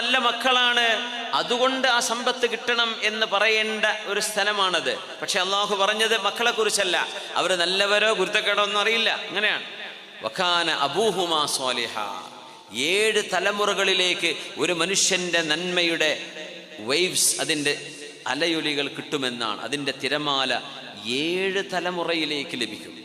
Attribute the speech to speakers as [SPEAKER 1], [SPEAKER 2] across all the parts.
[SPEAKER 1] നല്ല മക്കളാണ്. അതുകൊണ്ട് ആ സമ്പത്ത് കിട്ടണം എന്ന് പറയേണ്ട ഒരു സ്ഥലമാണത്. പക്ഷെ അള്ളാഹു പറഞ്ഞത് മക്കളെ കുറിച്ചല്ല. അവർ നല്ലവരോ ഗുരുത്തക്കേടോ ഒന്നും അറിയില്ല. അങ്ങനെയാണ്. വഖാന അബൂഹുമാ സ്വാലിഹ. ഏഴ് തലമുറകളിലേക്ക് ഒരു മനുഷ്യന്റെ നന്മയുടെ വൈവ്സ് അതിന്റെ അലയൊലികൾ കിട്ടുമെന്നാണ്. അതിന്റെ തിരമാല ഏഴ് തലമുറയിലേക്ക് ലഭിക്കും.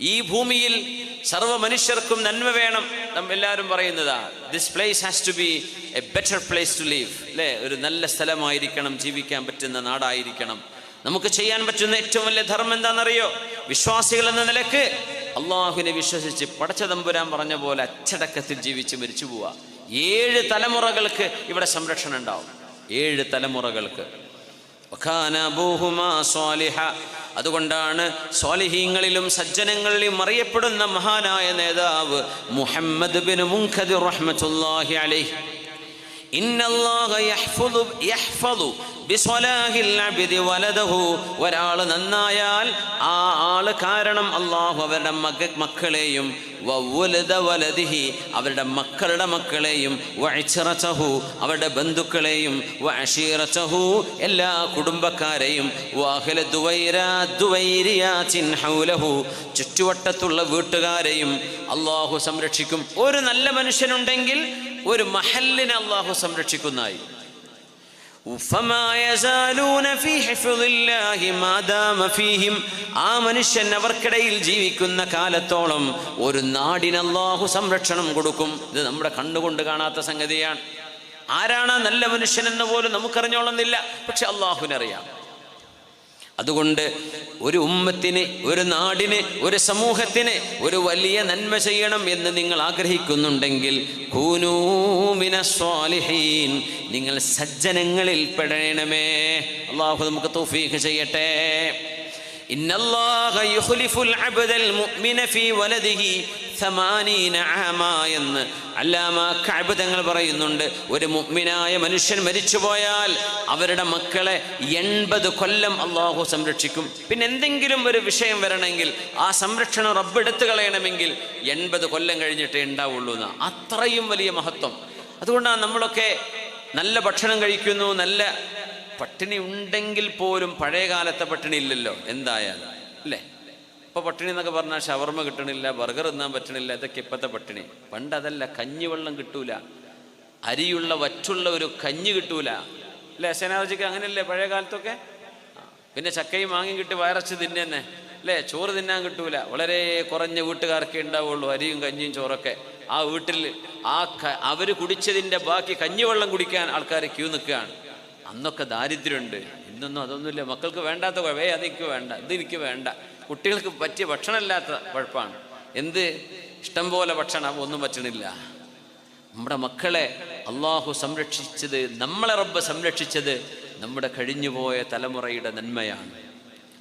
[SPEAKER 1] ഈ ഭൂമിയിൽ സർവ മനുഷ്യർക്കും നന്മ വേണം നമ്മൾ എല്ലാവരും പറയുന്നതാ. This place has to be a better place to leave അല്ലേ ഒരു നല്ല സ്ഥലമായിരിക്കണം ജീവിക്കാൻ പറ്റുന്ന നാടായിരിക്കണം. നമുക്ക് ചെയ്യാൻ പറ്റുന്ന ഏറ്റവും വലിയ ധർമ്മം എന്താണെന്നറിയോ? വിശ്വാസികൾ എന്ന നിലയ്ക്ക് അള്ളാഹുവിനെ വിശ്വസിച്ച് പടച്ച തമ്പുരാൻ പറഞ്ഞ പോലെ അച്ചടക്കത്തിൽ ജീവിച്ച് മരിച്ചു പോവുക ഏഴ് തലമുറകൾക്ക് ഇവിടെ സംരക്ഷണം ഉണ്ടാവും. ഏഴ് തലമുറകൾക്ക്. അതുകൊണ്ടാണ് സ്വാലിഹീങ്ങളിലും സജ്ജനങ്ങളിലും അറിയപ്പെടുന്ന മഹാനായ നേതാവ് മുഹമ്മദ് ബിൻ മുഖദ് റഹ്മത്തുള്ളാഹി അലൈഹി. ഒരാൾ നന്നായാൽ ആ ആൾ കാരണം അള്ളാഹു അവരുടെ മക മക്കളെയും അവരുടെ മക്കളുടെ മക്കളെയും വഴിച്ചിറച്ചഹു അവരുടെ ബന്ധുക്കളെയും വഅശീറതഹു എല്ലാ കുടുംബക്കാരെയും വഅഹ്ല ദുവൈരാ ദുവൈരിയ ഹൗലഹു ചുറ്റുവട്ടത്തുള്ള വീട്ടുകാരെയും അള്ളാഹു സംരക്ഷിക്കും. ഒരു നല്ല മനുഷ്യനുണ്ടെങ്കിൽ ഒരു മഹലിനെ അള്ളാഹു സംരക്ഷിക്കുന്നായി ആ മനുഷ്യൻ അവർക്കിടയിൽ ജീവിക്കുന്ന കാലത്തോളം ഒരു നാടിന് അള്ളാഹു സംരക്ഷണം കൊടുക്കും. ഇത് നമ്മുടെ കണ്ണുകൊണ്ട് കാണാത്ത സംഗതിയാണ്. ആരാണ് നല്ല മനുഷ്യൻ എന്ന പോലും നമുക്കറിഞ്ഞോളുന്നില്ല. പക്ഷെ അള്ളാഹുവിനറിയാം അതുകൊണ്ട് ഒരു ഉമ്മത്തിന് ഒരു നാടിന് ഒരു സമൂഹത്തിന് ഒരു വലിയ നന്മ ചെയ്യണം എന്ന് നിങ്ങൾ ആഗ്രഹിക്കുന്നുണ്ടെങ്കിൽ സ്വാലിഹീൻ. നിങ്ങൾ സജ്ജനങ്ങളിൽ പെടണമേ. അള്ളാഹു നമുക്ക് തൗഫീഖ് ചെയ്യട്ടെ. ഇന്നല്ലാഹ യുഖ്ലിഫുൽ അബ്ദൽ മുഅ്മിന ഫീ വലദിഹി 80 ആമാ എന്ന് അല്ലാമ കഅബ് തങ്ങൾ പറയുന്നുണ്ട്. ഒരു മുഗ്മിനായ മനുഷ്യൻ മരിച്ചുപോയാൽ അവരുടെ മക്കളെ എൺപത് കൊല്ലം അള്ളാഹു സംരക്ഷിക്കും. പിന്നെ എന്തെങ്കിലും ഒരു വിഷയം വരണമെങ്കിൽ ആ സംരക്ഷണം റബ്ബെടുത്ത് കളയണമെങ്കിൽ എൺപത് കൊല്ലം കഴിഞ്ഞിട്ടേ ഉണ്ടാവുള്ളൂ എന്ന്. അത്രയും വലിയ മഹത്വം. അതുകൊണ്ടാണ് നമ്മളൊക്കെ നല്ല ഭക്ഷണം കഴിക്കുന്നു നല്ല പട്ടിണി ഉണ്ടെങ്കിൽ പോലും പഴയ കാലത്തെ പട്ടിണി ഇല്ലല്ലോ. എന്തായാലും. അല്ലേ? ഇപ്പൊ പട്ടിണി എന്നൊക്കെ പറഞ്ഞാൽ ഷവർമ കിട്ടണില്ല ബർഗർ തിന്നാൻ പറ്റണില്ല ഇതൊക്കെ ഇപ്പോഴത്തെ പട്ടിണി. പണ്ട് അതല്ല കഞ്ഞിവെള്ളം കിട്ടൂല. അരിയുള്ള വറ്റുള്ള ഒരു കഞ്ഞി കിട്ടൂല. അല്ലേ സേനാജിക്ക് അങ്ങനെയല്ലേ പഴയ കാലത്തൊക്കെ? പിന്നെ ചക്കയും മാങ്ങയും കിട്ടി വയറച്ച് തിന്നെന്നെ. അല്ലേ ചോറ് തിന്നാൻ കിട്ടൂല. വളരെ കുറഞ്ഞ വീട്ടുകാർക്കേ ഉണ്ടാവുള്ളൂ അരിയും കഞ്ഞിയും ചോറൊക്കെ. ആ വീട്ടിൽ ആ ക- അവർ കുടിച്ചതിന്റെ ബാക്കി കഞ്ഞിവെള്ളം കുടിക്കാൻ ആൾക്കാർ ക്യൂ നിൽക്കുകയാണ്. അന്നൊക്കെ ദാരിദ്ര്യമുണ്ട്. ഇന്നൊന്നും അതൊന്നുമില്ല. മക്കൾക്ക് വേണ്ടാത്ത ഏ അതെനിക്ക് വേണ്ട ഇത് എനിക്ക് വേണ്ട. കുട്ടികൾക്ക് പറ്റിയ ഭക്ഷണമില്ലാത്ത കുഴപ്പമാണ് എന്ത്? ഇഷ്ടം പോലെ ഭക്ഷണം ഒന്നും പറ്റണില്ല. നമ്മുടെ മക്കളെ അള്ളാഹു സംരക്ഷിച്ചത് നമ്മളെ റബ്ബ് സംരക്ഷിച്ചത് നമ്മുടെ കഴിഞ്ഞുപോയ തലമുറയുടെ നന്മയാണ്.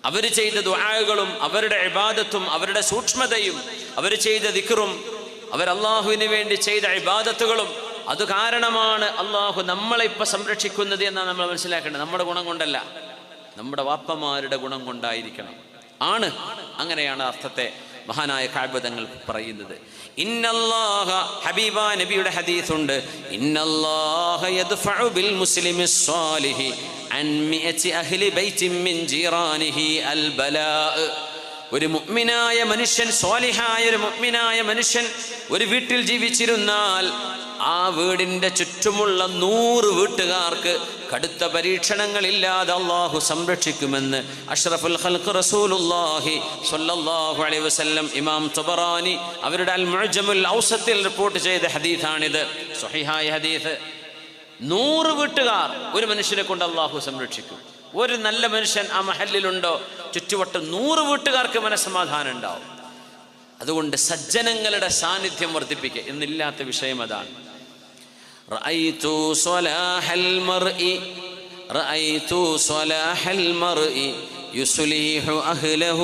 [SPEAKER 1] അവർ ചെയ്ത ദുആകളും അവരുടെ ഇബാദത്തും അവരുടെ സൂക്ഷ്മതയും അവർ ചെയ്ത ദിക്റും അവർ അള്ളാഹുവിന് വേണ്ടി ചെയ്ത ഇബാദത്തുകളും അത് കാരണമാണ് അള്ളാഹു നമ്മളെ ഇപ്പം സംരക്ഷിക്കുന്നത് എന്നാണ് നമ്മൾ മനസ്സിലാക്കേണ്ടത്. നമ്മുടെ ഗുണം കൊണ്ടല്ല നമ്മുടെ വാപ്പമാരുടെ ഗുണം കൊണ്ടായിരിക്കണം. ആണ് അങ്ങനെയാണ് അർത്ഥത്തെ മഹാനായ കാഴ്വതങ്ങൾ പറയുന്നത്. ഇന്നല്ലാഹ ഹബീബ നബിയുടെ ഇന്നല്ലാഹ യദ്ഫഉ ബിൽ മുസ്ലിമി അൻ അഹ്ലി ബൈത്തിൻ മിൻ അൽ ഒരു മുഅ്മിനായ മനുഷ്യൻ സ്വാലിഹായ ഒരു മുഅ്മിനായ മനുഷ്യൻ ഒരു വീട്ടിൽ ജീവിച്ചിരുന്നാൽ ആ വീടിന്റെ ചുറ്റുമുള്ള നൂറ് വീട്ടുകാർക്ക് കടുത്ത പരീക്ഷണങ്ങളില്ലാതെ അള്ളാഹു സംരക്ഷിക്കുമെന്ന് അഷ്റഫുൽ ഹൽഖ് റസൂലുള്ളാഹി സ്വല്ലല്ലാഹു അലൈഹി വസല്ലം ഇമാം തുബറാനി അവരുടെ അൽ ഔസത്തിൽ റിപ്പോർട്ട് ചെയ്ത ഹദീഥാണിത് സ്വഹിഹായ ഹദീസ്. നൂറ് വീട്ടുകാർ ഒരു മനുഷ്യനെ കൊണ്ട് അള്ളാഹു സംരക്ഷിക്കും. ഒരു നല്ല മനുഷ്യൻ ആ മഹലിലുണ്ടോ ചുറ്റുവട്ടം നൂറ് വീട്ടുകാർക്ക് മനസ്സമാധാനം ഉണ്ടാവും. അതുകൊണ്ട് സജ്ജനങ്ങളുടെ സാന്നിധ്യം വർദ്ധിപ്പിക്കുക എന്നില്ലാത്ത വിഷയം അതാണ്. رأيت صلاح المرء رأيت صلاح المرء يصلح أهله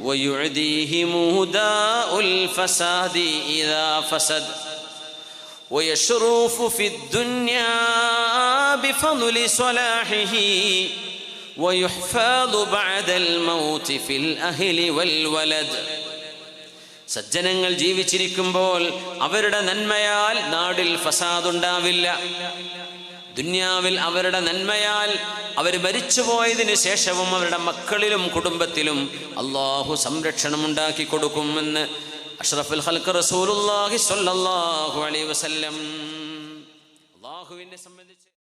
[SPEAKER 1] ويعديهم داء الفساد إذا فسد. ويشرف في الدنيا بفضل صلاحه ويحفظ بعد الموت في الأهل والولد. സജ്ജനങ്ങൾ ജീവിച്ചിരിക്കുമ്പോൾ അവരുടെ നന്മയാൽ നാടിൽ ഫസാദുണ്ടാവില്ല. ദുന്യാവിൽ അവരുടെ നന്മയാൽ അവർ മരിച്ചുപോയതിനു ശേഷവും അവരുടെ മക്കളിലും കുടുംബത്തിലും അള്ളാഹു സംരക്ഷണം ഉണ്ടാക്കി കൊടുക്കുമെന്ന് അഷ്റഫുൽ ഹൽക്ക് റസൂലുള്ളാഹി സ്വല്ലല്ലാഹു അലൈഹി വസല്ലം അള്ളാഹുവിനെ സംബന്ധിച്ച്